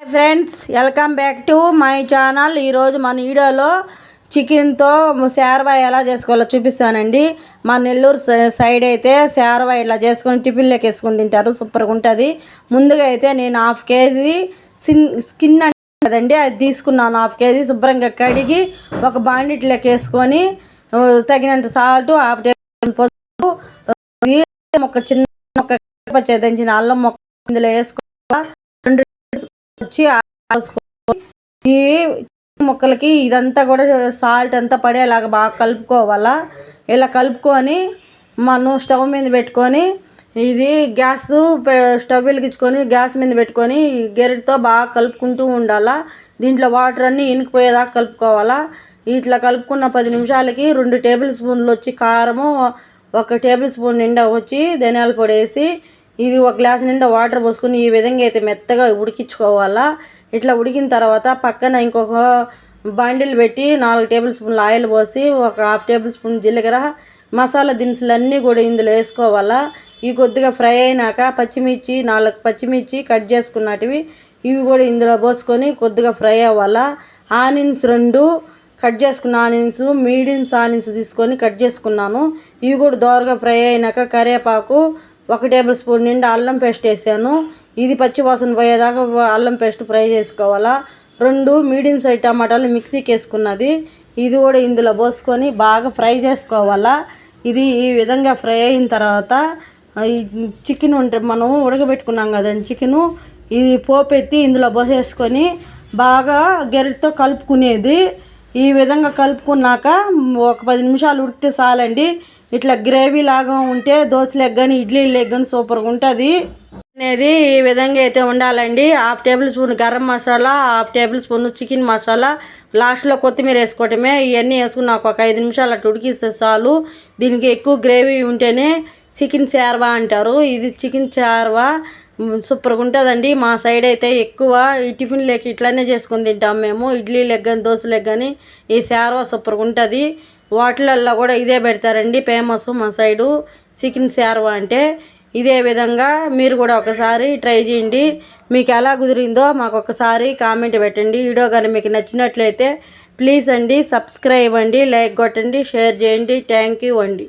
Friends welcome back to my channel ఈరోజు మన వీడియోలో చికెన్తో శారవా ఎలా చేసుకోవాలో చూపిస్తానండి. మా నెల్లూరు సైడ్ అయితే శారవా ఇలా చేసుకొని టిఫిన్లోకి వేసుకొని తింటారు. సూపర్గా ఉంటుంది. ముందుగా అయితే నేను హాఫ్ కేజీ సిన్ స్కిన్ అంటే కదండి అది తీసుకున్నాను హాఫ్ కేజీ శుభ్రంగా కడిగి ఒక బాండిట్లోకి వేసుకొని తగినంత సాల్ట్ హాఫ్ టేబుల్ పసుపు ఒక చిన్న ఒక దంచిన అల్లం మొక్క ఇందులో వేసుకోవాలి రెండు వచ్చి ఈ ముక్కలకి ఇదంతా కూడా సాల్ట్ అంతా పడేలాగా బాగా కలుపుకోవాలా? ఇలా కలుపుకొని మనం స్టవ్ మీద పెట్టుకొని ఇది గ్యాస్ స్టవ్ వెలిగించుకొని గ్యాస్ మీద పెట్టుకొని గెరటితో బాగా కలుపుకుంటూ ఉండాలా? దీంట్లో వాటర్ అన్నీ ఇనికిపోయేదాకా కలుపుకోవాలా? ఇట్లా కలుపుకున్న పది నిమిషాలకి రెండు టేబుల్ స్పూన్లు వచ్చి కారము ఒక టేబుల్ స్పూన్ నిండా వచ్చి ధనియాల పొడి వేసి ఇది ఒక గ్లాస్ నిండా వాటర్ పోసుకుని ఈ విధంగా అయితే మెత్తగా ఉడికించుకోవాలా? ఇట్లా ఉడికిన తర్వాత పక్కన ఇంకొక బాండిల్ పెట్టి నాలుగు టేబుల్ స్పూన్లు ఆయిల్ పోసి ఒక హాఫ్ టేబుల్ స్పూన్ జీలకర్ర మసాలా దినుసులు అన్నీ కూడా ఇందులో వేసుకోవాలా? ఇవి కొద్దిగా ఫ్రై అయినాక పచ్చిమిర్చి నాలుగు పచ్చిమిర్చి కట్ చేసుకున్నటివి ఇవి కూడా ఇందులో పోసుకొని కొద్దిగా ఫ్రై అవ్వాలా? ఆనియన్స్ రెండు కట్ చేసుకున్న ఆనియన్స్ మీడియం ఆనియన్స్ తీసుకొని కట్ చేసుకున్నాను. ఇవి కూడా దోరగా ఫ్రై అయినాక కరివేపాకు ఒక టేబుల్ స్పూన్ నిండా అల్లం పేస్ట్ వేసాను. ఇది పచ్చివాసన పోయేదాకా అల్లం పేస్ట్ ఫ్రై చేసుకోవాలా. రెండు మీడియం సైజ్ టమాటాలు మిక్సీకి వేసుకున్నది. ఇది కూడా ఇందులో పోసుకొని బాగా ఫ్రై చేసుకోవాలా. ఇది ఈ విధంగా ఫ్రై అయిన తర్వాత ఈ చికెన్ ఉంటే మనం ఉడకబెట్టుకున్నాం కదండి చికెను. ఇది పోపెత్తి ఇందులో పోసేసుకొని బాగా గెరిటితో కలుపుకునేది. ఈ విధంగా కలుపుకున్నాక ఒక పది నిమిషాలు ఉడితే చాలండి. ఇట్లా గ్రేవీ లాగా ఉంటే దోశలకు కానీ ఇడ్లీలకు కానీ సూపర్గా ఉంటుంది. అనేది ఈ విధంగా అయితే ఉండాలండి. Half tablespoon garam masala half tablespoon chicken masala. లాస్ట్లో కొత్తిమీర వేసుకోవటమే. ఇవన్నీ వేసుకున్నాక ఒక ఐదు నిమిషాలు అట్లా ఉడికిస్తే చాలు. దీనికి ఎక్కువ గ్రేవీ ఉంటేనే చికెన్ శార్వా అంటారు. ఇది చికెన్ శార్వా సూపర్గా ఉంటుందండి. మా సైడ్ అయితే ఎక్కువ ఈ టిఫిన్లోకి ఇట్లానే చేసుకుని తింటాం మేము. ఇడ్లీ లెగ్ కానీ దోశలకు కానీ ఈ శార్వా సూపర్గా ఉంటుంది. వాటిలల్లో కూడా ఇదే పెడతారండి. ఫేమస్ మా సైడు చికెన్ శార్వా అంటే. ఇదే విధంగా మీరు కూడా ఒకసారి ట్రై చేయండి. మీకు ఎలా కుదిరిందో మాకు ఒకసారి కామెంట్ పెట్టండి. వీడియో కానీ మీకు నచ్చినట్లయితే ప్లీజ్ అండి సబ్స్క్రైబ్ అండి లైక్ కొట్టండి షేర్ చేయండి. థ్యాంక్ యూ అండి.